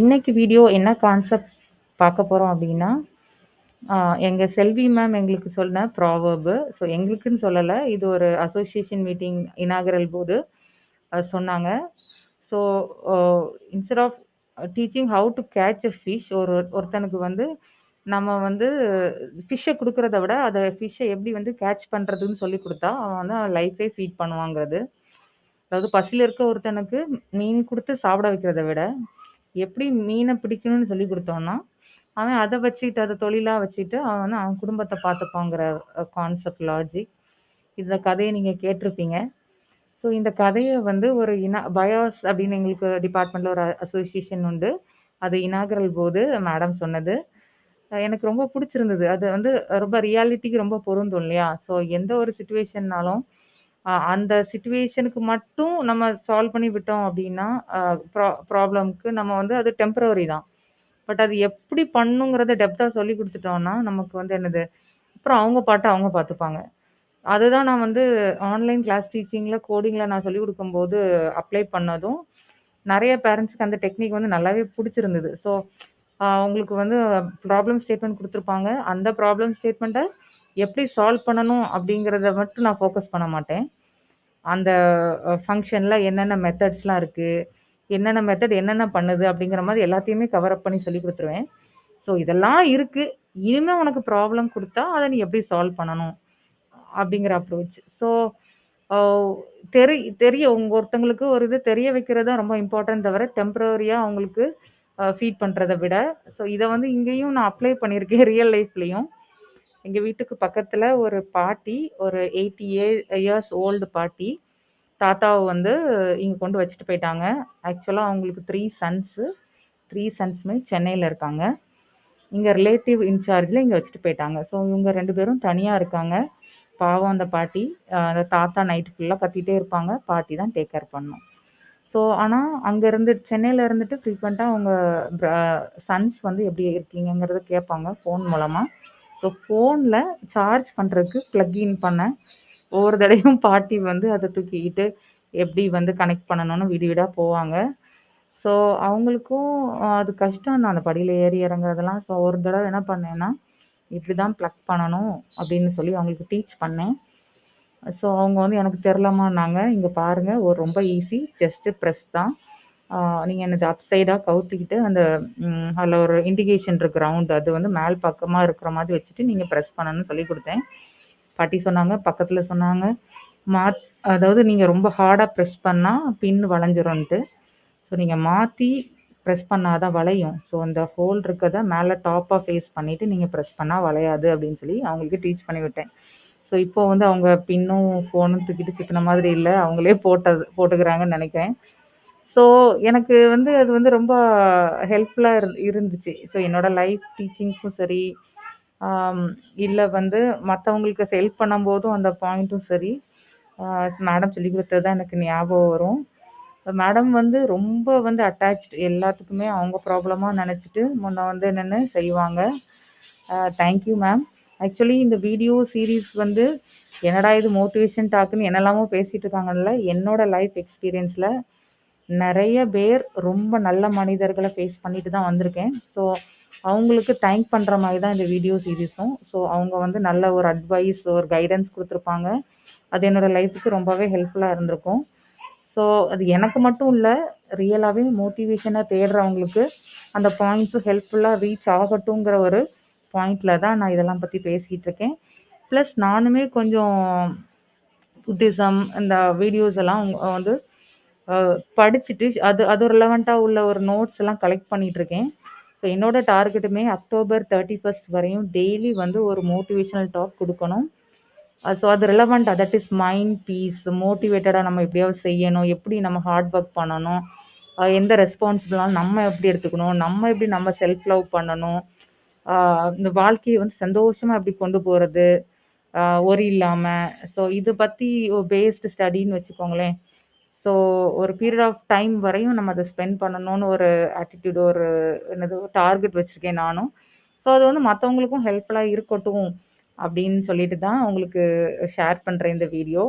இன்றைக்கி வீடியோ என்ன கான்செப்ட் பார்க்க போகிறோம் அப்படின்னா எங்கள் செல்வி மேம் எங்களுக்கு சொன்ன ப்ராவர்பு ஸோ எங்களுக்குன்னு சொல்லலை இது ஒரு அசோசியேஷன் மீட்டிங் இனாகரல் போது சொன்னாங்க. So instead of teaching how to catch a fish ஒரு ஒருத்தனுக்கு வந்து நம்ம வந்து ஃபிஷ்ஷை கொடுக்குறத விட, அதை ஃபிஷ்ஷை எப்படி வந்து கேட்ச் பண்ணுறதுன்னு சொல்லிக் கொடுத்தா அவன் வந்து அவன் லைஃபே ஃபீட் பண்ணுவாங்கிறது. அதாவது பசியில் இருக்க ஒருத்தனுக்கு மீன் கொடுத்து சாப்பிட வைக்கிறத விட, எப்படி மீனை பிடிக்கணும்னு சொல்லிக் கொடுத்தோன்னா அவன் அதை வச்சுக்கிட்டு அதை தொழிலா வச்சுட்டு, அவன் வந்து அவன் குடும்பத்தை பார்த்துப்பாங்கிற கான்செப்ட் லாஜிக். இந்த கதையை நீங்க கேட்டிருப்பீங்க. ஸோ இந்த கதையை வந்து ஒரு இனா பயாஸ் அப்படின்னு எங்களுக்கு டிபார்ட்மெண்ட்ல ஒரு அசோசியேஷன் உண்டு. அது இனாகரல் போது மேடம் சொன்னது. எனக்கு ரொம்ப பிடிச்சிருந்தது அது வந்து ரொம்ப ரியாலிட்டிக்கு ரொம்ப பொருந்தும் இல்லையா? ஸோ எந்த ஒரு சுச்சுவேஷன்னாலும் அந்த சிச்சுவேஷனுக்கு மட்டும் நம்ம சால்வ் பண்ணி விட்டோம் அப்படின்னா, ப்ரா ப்ராப்ளம்க்கு நம்ம வந்து அது டெம்ப்ரவரி தான். பட் அது எப்படி பண்ணணுங்கிறத டெப்த்தாக சொல்லிக் கொடுத்துட்டோன்னா நமக்கு வந்து என்னது, அப்புறம் அவங்க பாட்டை அவங்க பார்த்துப்பாங்க. அதுதான் நான் வந்து ஆன்லைன் கிளாஸ் டீச்சிங்கில் கோடிங்கில் நான் சொல்லிக் கொடுக்கும்போது அப்ளை பண்ணதும், நிறைய பேரண்ட்ஸ்க்கு அந்த டெக்னிக் வந்து நல்லாவே பிடிச்சிருந்தது ஸோ அவங்களுக்கு வந்து ப்ராப்ளம் ஸ்டேட்மெண்ட் கொடுத்துருப்பாங்க அந்த ப்ராப்ளம் ஸ்டேட்மெண்ட்டை எப்படி சால்வ் பண்ணணும் அப்படிங்கிறத மட்டும் நான் ஃபோக்கஸ் பண்ண மாட்டேன். அந்த ஃபங்க்ஷனில் என்னென்ன மெத்தட்ஸ்லாம் இருக்குது என்னென்ன மெத்தட் என்னென்ன பண்ணுது அப்படிங்கிற மாதிரி எல்லாத்தையுமே கவர் அப் பண்ணி சொல்லிக் கொடுத்துருவேன் ஸோ இதெல்லாம் இருக்குது இனிமேல் உனக்கு ப்ராப்ளம் கொடுத்தா அதை நீ எப்படி சால்வ் பண்ணணும்? அப்படிங்கிற அப்ரோச். ஸோ தெரி தெரிய உங்க ஒருத்தங்களுக்கு ஒரு இது தெரிய வைக்கிறது தான் ரொம்ப இம்பார்ட்டன்ட் தவிர, டெம்பரரியாக அவங்களுக்கு ஃபீட் பண்ணுறதை விட, ஸோ இதை வந்து இங்கேயும் நான் அப்ளை பண்ணியிருக்கேன் ரியல் லைஃப்லேயும் எங்கள் வீட்டுக்கு பக்கத்தில் ஒரு பாட்டி, ஒரு 80 இய இயர்ஸ் ஓல்டு பாட்டி. தாத்தாவை வந்து இங்கே கொண்டு வச்சுட்டு போயிட்டாங்க. ஆக்சுவலாக அவங்களுக்கு த்ரீ சன்ஸு. த்ரீ சன்ஸுமே சென்னையில் இருக்காங்க. இங்கே ரிலேட்டிவ் இன்சார்ஜில் இங்கே வச்சுட்டு போயிட்டாங்க. ஸோ இவங்க ரெண்டு பேரும் தனியாக இருக்காங்க. பாவம் அந்த பாட்டி. அந்த தாத்தா நைட் ஃபுல்லாக கத்திகிட்டே இருப்பாங்க. பாட்டி தான் டேக் கேர் பண்ணோம் ஸோ ஆனால் அங்கேருந்து இருந்து இருந்துட்டு ஃப்ரீக்வெண்ட்டாக அவங்க சன்ஸ் வந்து எப்படி இருக்கீங்கங்கிறத கேட்பாங்க ஃபோன் மூலமாக ஸோ ஃபோனில் சார்ஜ் பண்ணுறதுக்கு ப்ளக்இன் பண்ணேன். ஒவ்வொரு தடவையும் பாட்டி வந்து அதை தூக்கிக்கிட்டு எப்படி வந்து கனெக்ட் பண்ணணும்னு வீடு வீடா போவாங்க. ஸோ அவங்களுக்கும் அது கஷ்டம் தான் அந்த படியில் ஏறி இறங்குறதெல்லாம். ஸோ ஒரு தடவை என்ன பண்ணேன்னா, இப்படி தான் ப்ளக் பண்ணணும் அப்படின்னு சொல்லி அவங்களுக்கு டீச் பண்ணேன். ஸோ அவங்க வந்து எனக்கு தெரிலம்மான்னாங்க. இங்கே பாருங்கள் ஒரு ரொம்ப ஈஸி. ஜஸ்ட்டு ப்ரெஸ் தான். நீங்கள் நீங்க என்னது அப் சைடா கவுத்திக்கிட்டு அந்த அதில் ஒரு இண்டிகேஷன் இருக்கு ரவுண்ட். அது வந்து மேல் பக்கமாக இருக்கிற மாதிரி வச்சுட்டு நீங்கள் ப்ரெஸ் பண்ணணும்னு சொல்லிக் கொடுத்தேன் பாட்டி சொன்னாங்க, பக்கத்தில் சொன்னாங்க, மாத் அதாவது நீங்கள் ரொம்ப ஹார்டாக ப்ரெஸ் பண்ணால் பின் வளைஞ்சிரும்ன்ட்டு. ஸோ நீங்கள் மாற்றி ப்ரெஸ் பண்ணால் தான் வளையும். ஸோ அந்த ஹோல் இருக்கிறத மேலே டாப்பாக ஃபேஸ் பண்ணிவிட்டு நீங்கள் ப்ரெஸ் பண்ணால் வளையாது அப்படின்னு சொல்லி அவங்களுக்கு டீச் பண்ணி விட்டேன். ஸோ இப்போ வந்து அவங்க பின்னும், ஃபோனும் தூக்கிட்டு சுற்றின மாதிரி இல்லை அவங்களே போட்டது போட்டுக்கிறாங்கன்னு நினைக்கிறேன் ஸோ எனக்கு வந்து அது வந்து ரொம்ப ஹெல்ப்ஃபுல்லாக இரு இருந்துச்சு. ஸோ என்னோடய லைஃப் டீச்சிங்க்கும் சரி, இல்லை வந்து மற்றவங்களுக்கு ஹெல்ப் பண்ணும்போதும் அந்த பாயிண்ட்டும் சரி, மேடம் சொல்லிக் கொடுத்தது தான் எனக்கு ஞாபகம் வரும். மேடம் வந்து ரொம்ப வந்து அட்டாச்டு எல்லாத்துக்குமே அவங்க ப்ராப்ளமாக நினச்சிட்டு முன்ன வந்து என்னென்னு செய்வாங்க. Thank you thank you ma'am. Actually இந்த வீடியோ சீரிஸ் வந்து என்னடா இது மோட்டிவேஷன் டாக்குன்னு என்னெல்லாமோ பேசிகிட்டு இருக்காங்கல்ல, என்னோடய லைஃப் எக்ஸ்பீரியன்ஸில் நிறைய பேர் ரொம்ப நல்ல மனிதர்களை ஃபேஸ் பண்ணிட்டு தான் வந்திருக்கேன். ஸோ அவங்களுக்கு தேங்க் பண்ணுற மாதிரி தான் இந்த வீடியோ சீரீஸும் ஸோ அவங்க வந்து நல்ல ஒரு அட்வைஸ், ஒரு கைடன்ஸ் கொடுத்துருப்பாங்க அது என்னோட லைஃபுக்கு ரொம்பவே ஹெல்ப்ஃபுல்லாக இருந்திருக்கும். ஸோ அது எனக்கு மட்டும் இல்லை ரியலாகவே மோட்டிவேஷனை தேடுறவங்களுக்கு அந்த பாயிண்ட்ஸும் ஹெல்ப்ஃபுல்லாக ரீச் ஆகட்டுங்கிற ஒரு பாயிண்டில் தான் நான் இதெல்லாம் பற்றி பேசிகிட்டு இருக்கேன். ப்ளஸ் நானுமே கொஞ்சம் புத்திசம் இந்த வீடியோஸ் எல்லாம் வந்து படிச்சுட்டு அது அது ரிலவெண்ட்டாக உள்ள ஒரு நோட்ஸ் எல்லாம் கலெக்ட் பண்ணிட்டு இருக்கேன். ஸோ என்னோட டார்கெட்டுமே அக்டோபர் 31 வரையும் டெய்லி வந்து ஒரு மோட்டிவேஷனல் டாக் கொடுக்கணும் ஸோ அது ரிலவெண்ட்டாக தட் இஸ் மைண்ட் பீஸ் மோட்டிவேட்டடாக நம்ம எப்படியாவது செய்யணும், எப்படி நம்ம ஹார்ட் ஒர்க் பண்ணணும், எந்த ரெஸ்பான்சிபிளாலும் நம்ம எப்படி எடுத்துக்கணும், நம்ம எப்படி நம்ம செல்ஃப் லவ் பண்ணணும், இந்த வாழ்க்கையை வந்து சந்தோஷமாக எப்படி கொண்டு போகிறது ஆ ஒரி இல்லாம. ஸோ இத பற்றி பேஸ்டு ஸ்டடின்னு வச்சுக்கோங்களேன். ஸோ ஒரு பீரியட் ஆஃப் டைம் வரையும் நம்ம அதை ஸ்பெண்ட் பண்ணணும்னு ஒரு ஆட்டிடியூட் ஒரு என்னது டார்கெட் வச்சுருக்கேன் நானும். ஸோ அது வந்து மற்றவங்களுக்கும் ஹெல்ப்ஃபுல்லாக இருக்கட்டும் அப்படின்னு சொல்லிட்டு தான் உங்களுக்கு ஷேர் பண்ணுறேன் இந்த வீடியோ.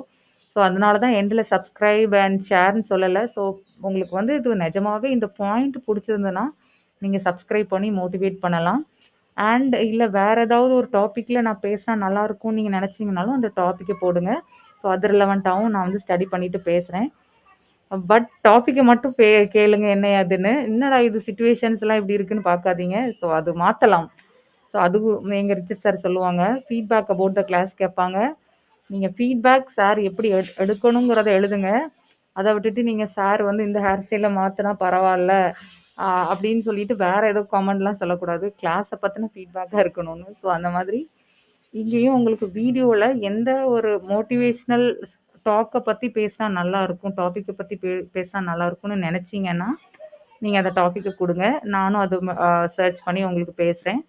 ஸோ அதனால தான் எண்டில் சப்ஸ்கிரைப் அண்ட் ஷேர்ன்னு சொல்லலை ஸோ உங்களுக்கு வந்து இது நிஜமாகவே இந்த பாயிண்ட் புடிச்சிருந்ததுன்னா, நீங்கள் சப்ஸ்கிரைப் பண்ணி மோட்டிவேட் பண்ணலாம் அண்ட் இல்லை வேறு ஏதாவது ஒரு டாப்பிக்கில் நான் பேசினா நல்லாயிருக்கும்னு நீங்கள் நினச்சிங்கனாலும் அந்த டாப்பிக்கை போடுங்க ஸோ அது ரிலவெண்ட்டாகவும் நான் வந்து ஸ்டடி பண்ணிவிட்டு பேசுகிறேன் பட் டாப்பிக்கை மட்டும் பே கேளுங்க என்ன அதுன்னு என்னடா இது சுச்சுவேஷன்ஸ்லாம் இப்படி இருக்குன்னு பார்க்காதீங்க. ஸோ அது மாற்றலாம் ஸோ அதுவும் எங்கள் ரிச்சர்ட் சார் சொல்லுவாங்க ஃபீட்பேக் அபவுட் த கிளாஸ் கேட்பாங்க. நீங்கள் ஃபீட்பேக் சார் எப்படி எடு எடுக்கணுங்கிறத எழுதுங்க. அதை விட்டுட்டு நீங்கள் சார் வந்து இந்த ஹேர் ஸ்டைலை மாற்றினா பரவாயில்ல. அப்படின்னு சொல்லிட்டு வேற ஏதோ காமெண்ட்லாம் சொல்லக்கூடாது. கிளாஸை பற்றின ஃபீட்பேக்காக இருக்கணும்னு. ஸோ அந்த மாதிரி இங்கேயும் உங்களுக்கு வீடியோவில் எந்த ஒரு மோட்டிவேஷ்னல் டாக்கை பற்றி பேசினா நல்லா இருக்கும் டாப்பிக்கை பற்றி பே பேசினா நல்லா இருக்கும்னு நினச்சிங்கன்னா நீங்கள் அந்த டாப்பிக்கை கொடுங்க. நானும் அது சர்ச் பண்ணி உங்களுக்கு பேசுகிறேன்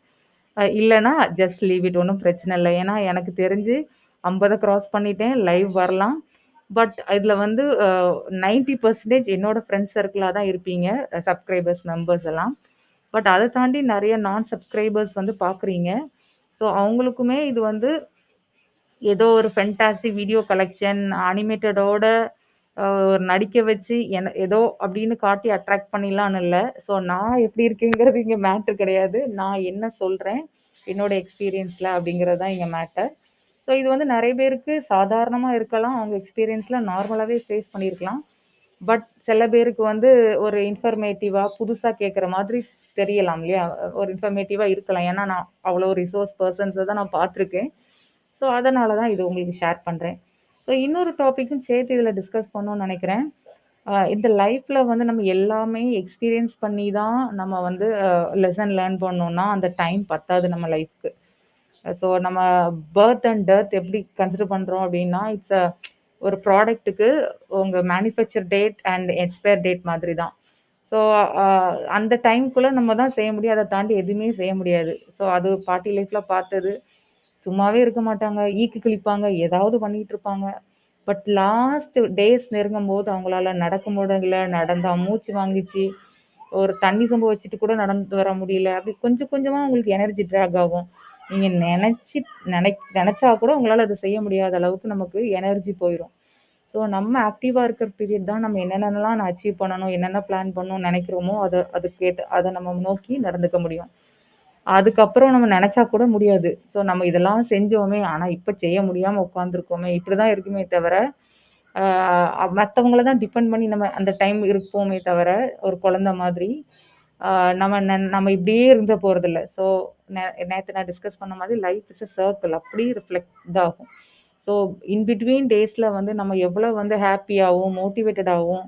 இல்லைன்னா ஜஸ்ட் லீவ் இட் ஒன்றும் பிரச்சனை இல்லை. ஏன்னா எனக்கு தெரிஞ்சு ஐம்பதை க்ராஸ் பண்ணிட்டேன் லைவ் வரலாம். பட் இதில் வந்து நைன்ட்டி பர்சன்டேஜ் என்னோட ஃப்ரெண்ட்ஸ் சர்க்கிளாக தான் இருப்பீங்க சப்ஸ்கிரைபர்ஸ் மெம்பர்ஸ் எல்லாம். பட் அதை தாண்டி நிறைய நான் சப்ஸ்கிரைபர்ஸ் வந்து பார்க்குறீங்க ஸோ அவங்களுக்குமே இது வந்து ஏதோ ஒரு ஃபென்டாசி வீடியோ கலெக்ஷன் அனிமேட்டடோட ஒரு நடிக்க வச்சு என ஏதோ அப்படின்னு காட்டி அட்ராக்ட் பண்ணிடலான்னு இல்லை. ஸோ நான் எப்படி இருக்கேங்கிறது இங்கே மேட்ரு கிடையாது. நான் என்ன சொல்கிறேன் என்னோட எக்ஸ்பீரியன்ஸில் அப்படிங்கிறது தான் இங்கே மேட்டர் ஸோ இது வந்து நிறைய பேருக்கு சாதாரணமாக இருக்கலாம். அவங்க எக்ஸ்பீரியன்ஸில் நார்மலாகவே ஃபேஸ் பண்ணியிருக்கலாம். பட் சில பேருக்கு வந்து ஒரு இன்ஃபர்மேட்டிவாக புதுசாக கேட்குற மாதிரி தெரியலாம் இல்லையா? ஒரு இன்ஃபர்மேட்டிவாக இருக்கலாம். ஏன்னா நான் அவ்வளோ ரிசோர்ஸ் பர்சன்ஸை தான் நான் பார்த்துருக்கேன். ஸோ அதனால தான் இது உங்களுக்கு ஷேர் பண்ணுறேன் ஸோ இன்னொரு டாப்பிக்கும் சேர்த்து இதில் டிஸ்கஸ் பண்ணணும்னு நினைக்கிறேன். இந்த லைஃப்பில் வந்து நம்ம எல்லாமே எக்ஸ்பீரியன்ஸ் பண்ணி தான் நம்ம வந்து லெசன் லேர்ன் பண்ணோம்னா அந்த டைம் பத்தாது நம்ம லைஃப்க்கு ஸோ நம்ம பர்த் அண்ட் டெர்த் எப்படி கன்சிடர் பண்ணுறோம் அப்படின்னா இட்ஸ் அ ஒரு ப்ராடக்ட்டுக்கு உங்கள் manufacture date and expire date மாதிரி தான் ஸோ அந்த டைம்குள்ளே நம்ம தான் செய்ய முடியும். அதை தாண்டி எதுவுமே செய்ய முடியாது. ஸோ அது பாட்டி லைஃப்பில் பார்த்தது. சும்மாவே இருக்க மாட்டாங்க. ஈக்கு கிழிப்பாங்க. ஏதாவது பண்ணிகிட்டு இருப்பாங்க. பட் லாஸ்ட் டேஸ் நெருங்கும் போது அவங்களால நடக்க முடியல. நடந்தா மூச்சு வாங்கிச்சு ஒரு தண்ணி சொம்பு வச்சுட்டு கூட நடந்து வர முடியல. அப்படி கொஞ்சம் கொஞ்சமாக உங்களுக்கு எனர்ஜி ட்ராக் ஆகும். நீங்கள் நினச்சி நினை நினச்சா கூட உங்களால் அதை செய்ய முடியாத அளவுக்கு நமக்கு எனர்ஜி போயிடும் ஸோ நம்ம ஆக்டிவாக இருக்கிற பீரியட் தான் நம்ம என்னென்னலாம் நான் அச்சீவ் பண்ணணும் என்னென்ன பிளான் பண்ணணும் நினைக்கிறோமோ அதை அதுக்கேற்ற அதை நம்ம நோக்கி நடந்துக்க முடியும். அதுக்கப்புறம் நம்ம நினச்சா கூட முடியாது. ஸோ நம்ம இதெல்லாம் செஞ்சோமே ஆனால் இப்போ செய்ய முடியாமல் உட்காந்துருக்கோமே இப்படி தான் இருக்குமே தவிர மற்றவங்கள தான் டிபெண்ட் பண்ணி நம்ம அந்த டைம் இருப்போமே தவிர ஒரு குழந்த மாதிரி நம்ம நம்ம இப்படியே இருந்த போகிறதில்ல ஸோ நேற்று நான் டிஸ்கஸ் பண்ண மாதிரி லைஃப் இஸ் அ சர்க்கிள் அப்படி ரிஃப்ளெக்ட் ஆகும் ஸோ இன் பிட்வீன் டேஸில் வந்து நம்ம எவ்வளோ வந்து ஹாப்பியாகவும் மோட்டிவேட்டடாகவும்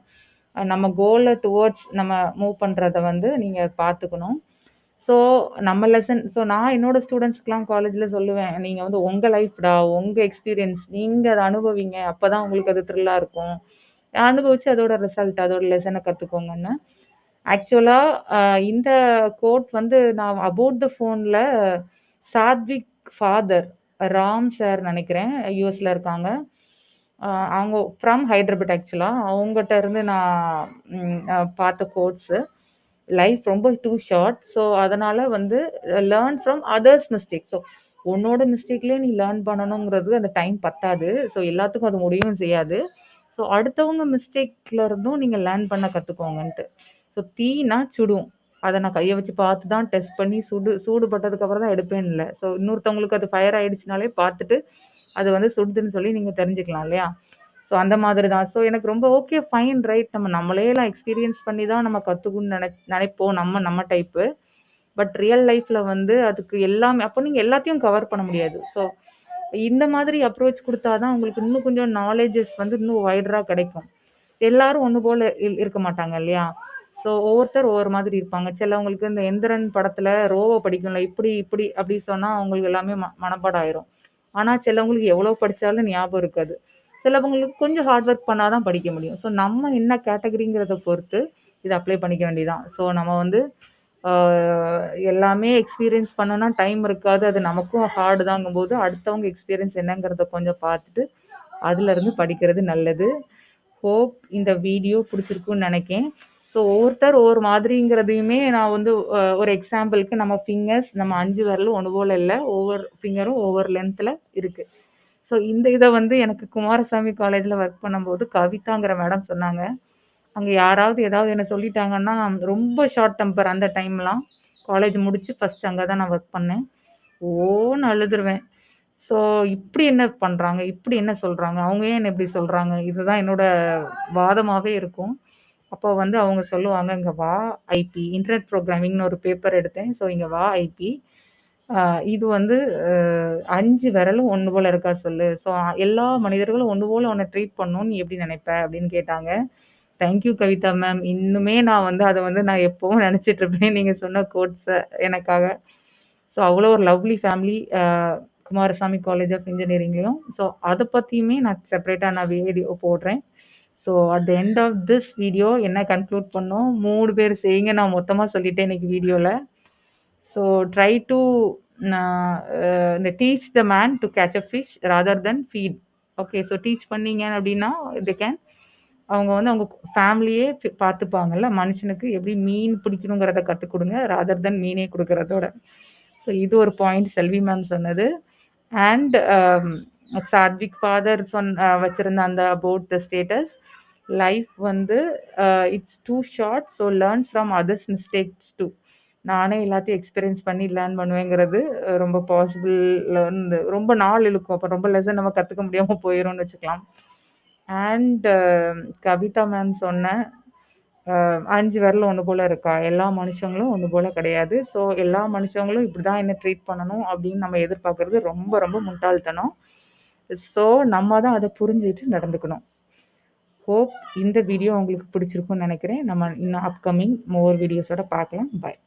நம்ம கோலை டுவர்ட்ஸ் நம்ம மூவ் பண்ணுறத வந்து நீங்கள் பார்த்துக்கணும். ஸோ நம்ம லெசன் ஸோ நான் என்னோட ஸ்டூடெண்ட்ஸ்க்குலாம் காலேஜில் சொல்லுவேன் நீங்கள் வந்து உங்கள் லைஃப்டா உங்கள் எக்ஸ்பீரியன்ஸ் நீங்கள் அதை அனுபவிங்க அப்போ தான் உங்களுக்கு அது த்ரில்லாக இருக்கும். அனுபவித்து அதோட ரிசல்ட் அதோட லெசனை கற்றுக்கோங்கன்னு ஆக்சுவலாக இந்த கோட் வந்து நான் அபவுட் த ஃபோனில் சாத்விக் ஃபாதர் ராம் சார் நினைக்கிறேன் யூஎஸில் இருக்காங்க. அவங்க ஃப்ரம் ஹைதராபாத் ஆக்சுவலாக அவங்ககிட்ட இருந்து நான் பார்த்த கோட்ஸு லைஃப் ரொம்ப டூ ஷார்ட் ஸோ அதனால் வந்து learn from others mistake so உன்னோட மிஸ்டேக்லேயே நீ லேர்ன் பண்ணணுங்கிறது அந்த டைம் பத்தாது. ஸோ எல்லாத்துக்கும் அது முடியவும் செய்யாது. ஸோ அடுத்தவங்க மிஸ்டேக்ல இருந்தும் நீங்கள் லேர்ன் பண்ண கற்றுக்கோங்கன்ட்டு ஸோ தீனா சுடும். அதை நான் கையை வச்சு பார்த்து தான் டெஸ்ட் பண்ணி சுடு சூடுபட்டதுக்கப்புறம் தான் எடுப்பேன் இல்லை. ஸோ இன்னொருத்தவங்களுக்கு அது ஃபயர் ஆகிடுச்சினாலே பார்த்துட்டு அது வந்து சுடுதுன்னு சொல்லி நீங்கள் தெரிஞ்சுக்கலாம் இல்லையா? ஸோ அந்த மாதிரி தான் ஸோ எனக்கு ரொம்ப ஓகே ஃபைன் ரைட் நம்ம நம்மளே எல்லாம் எக்ஸ்பீரியன்ஸ் பண்ணி தான் நம்ம கற்றுக்கணும்னு நினை நினைப்போம் நம்ம நம்ம டைப்பு பட் ரியல் லைஃப்பில் வந்து அதுக்கு எல்லாமே அப்போ நீங்கள் எல்லாத்தையும் கவர் பண்ண முடியாது. ஸோ இந்த மாதிரி அப்ரோச் கொடுத்தா தான் உங்களுக்கு இன்னும் கொஞ்சம் நாலேஜஸ் வந்து இன்னும் வைடராக கிடைக்கும். எல்லாரும் ஒன்று போல் இருக்க மாட்டாங்க இல்லையா? ஸோ ஒவ்வொருத்தர் ஒவ்வொரு மாதிரி இருப்பாங்க. சிலவங்களுக்கு இந்த எந்திரன் படத்தில் ரோவை படிக்கும்ல இப்படி இப்படி அப்படி சொன்னால் அவங்களுக்கு எல்லாமே ம மனப்பாடம் ஆயிரும். ஆனால் சிலவங்களுக்கு எவ்வளோ படித்தாலும் ஞாபகம் இருக்காது. சிலவங்களுக்கு கொஞ்சம் ஹார்ட் ஒர்க் பண்ணால் தான் படிக்க முடியும். ஸோ நம்ம என்ன கேட்டகரிங்கிறத பொறுத்து இதை அப்ளை பண்ணிக்க வேண்டியதான் ஸோ நம்ம வந்து எல்லாமே எக்ஸ்பீரியன்ஸ் பண்ணோன்னா டைம் இருக்காது. அது நமக்கும் ஹார்டு தாங்கும்போது அடுத்தவங்க எக்ஸ்பீரியன்ஸ் என்னங்கிறத கொஞ்சம் பார்த்துட்டு அதுலேருந்து படிக்கிறது நல்லது. ஹோப் இந்த வீடியோ பிடிச்சிருக்குன்னு நினைக்கேன். ஸோ ஒவ்வொருத்தர் ஒவ்வொரு மாதிரிங்கிறதையுமே நான் வந்து ஒரு எக்ஸாம்பிளுக்கு நம்ம ஃபிங்கர்ஸ் நம்ம அஞ்சு விரலும் ஒன்று போல் இல்லை ஒவ்வொரு ஃபிங்கரும் ஒவ்வொரு லென்த்தில் இருக்குது ஸோ இந்த இதை வந்து எனக்கு குமாரசாமி காலேஜில் ஒர்க் பண்ணும்போது கவிதாங்கிற மேடம் சொன்னாங்க. அங்கே யாராவது ஏதாவது என்ன சொல்லிட்டாங்கன்னா ரொம்ப ஷார்ட் டெம்பர் அந்த டைம்லாம் காலேஜ் முடித்து ஃபஸ்ட் அங்கே தான் நான் ஒர்க் பண்ணேன். ஓன்னு அழுதுருவேன். ஸோ இப்படி என்ன பண்ணுறாங்க இப்படி என்ன சொல்கிறாங்க அவங்க ஏன் இப்படி சொல்கிறாங்க இதுதான் என்னோட வாதமாகவே இருக்கும். அப்போ வந்து அவங்க சொல்லுவாங்க இங்கே வா ஐபி இன்டர்நெட் ப்ரோக்ராமிங்னு ஒரு பேப்பர் எடுத்தேன். ஸோ இங்கே வா ஐபி இது வந்து அஞ்சு விரலும் ஒன்று போல் இருக்கா சொல்லு. ஸோ எல்லா மனிதர்களும் ஒன்று போல் உன்னை ட்ரீட் பண்ணணும் நீ எப்படி நினைப்ப அப்படின்னு கேட்டாங்க. தேங்க்யூ கவிதா மேம் இன்னுமே நான் வந்து அதை வந்து நான் எப்போவும் நினச்சிட்டு இருப்பேன். நீங்கள் சொன்ன கோட்ஸை எனக்காக. ஸோ அவ்வளோ ஒரு lovely family Kumarasamy college of இன்ஜினியரிங்லேயும் so அதை பற்றியுமே நான் செப்பரேட்டாக நான் வீடியோ போடுறேன். So at the end of this video என்ன கன்க்ளூட் பண்ணோம்? மூணு பேர் செய்யுங்க நான் மொத்தமாக சொல்லிட்டேன் இன்னைக்கு வீடியோவில் ஸோ ட்ரை டு இந்த teach the man to catch a fish rather than feed okay so teach பண்ணீங்க அப்படின்னா இது கேன் அவங்க வந்து அவங்க ஃபேமிலியே பார்த்துப்பாங்கல்ல மனுஷனுக்கு எப்படி மீன் பிடிக்கணுங்கிறத கற்றுக் கொடுங்க ராதர் தென் மீனே கொடுக்கறதோட. ஸோ இது ஒரு பாயிண்ட் செல்வி மேம் சொன்னது. அண்ட் um, சாத்விக் ஃபாதர் சொன் வச்சுருந்த அந்த அபவுட் த ஸ்டேட்டஸ் லைஃப் வந்து it's too short so learns from others mistakes to நானே எல்லாத்தையும் எக்ஸ்பீரியன்ஸ் பண்ணி லேர்ன் பண்ணுவேங்கிறது ரொம்ப பாசிபிள் ரொம்ப நாள் இழுக்கும். அப்போ ரொம்ப லெசன் நம்ம கற்றுக்க முடியாமல் போயிடும்னு வச்சுக்கலாம். அண்ட் கவிதா மேம் சொன்ன அஞ்சு விரல் ஒன்று போல் இருக்கா? எல்லா மனுஷங்களும் ஒன்று போல் கிடையாது. ஸோ எல்லா மனுஷங்களும் இப்படி தான் என்ன ட்ரீட் பண்ணணும் அப்படின்னு நம்ம எதிர்பார்க்குறது ரொம்ப ரொம்ப முட்டாள்தனம். ஸோ நம்ம தான் அதை புரிஞ்சுட்டு நடந்துக்கணும். ஹோப் இந்த வீடியோ உங்களுக்கு பிடிச்சிருக்கும்னு நினைக்கிறேன். நம்ம இன்னும் அப்கமிங் மோர் வீடியோஸோட பார்க்கலாம். பாய்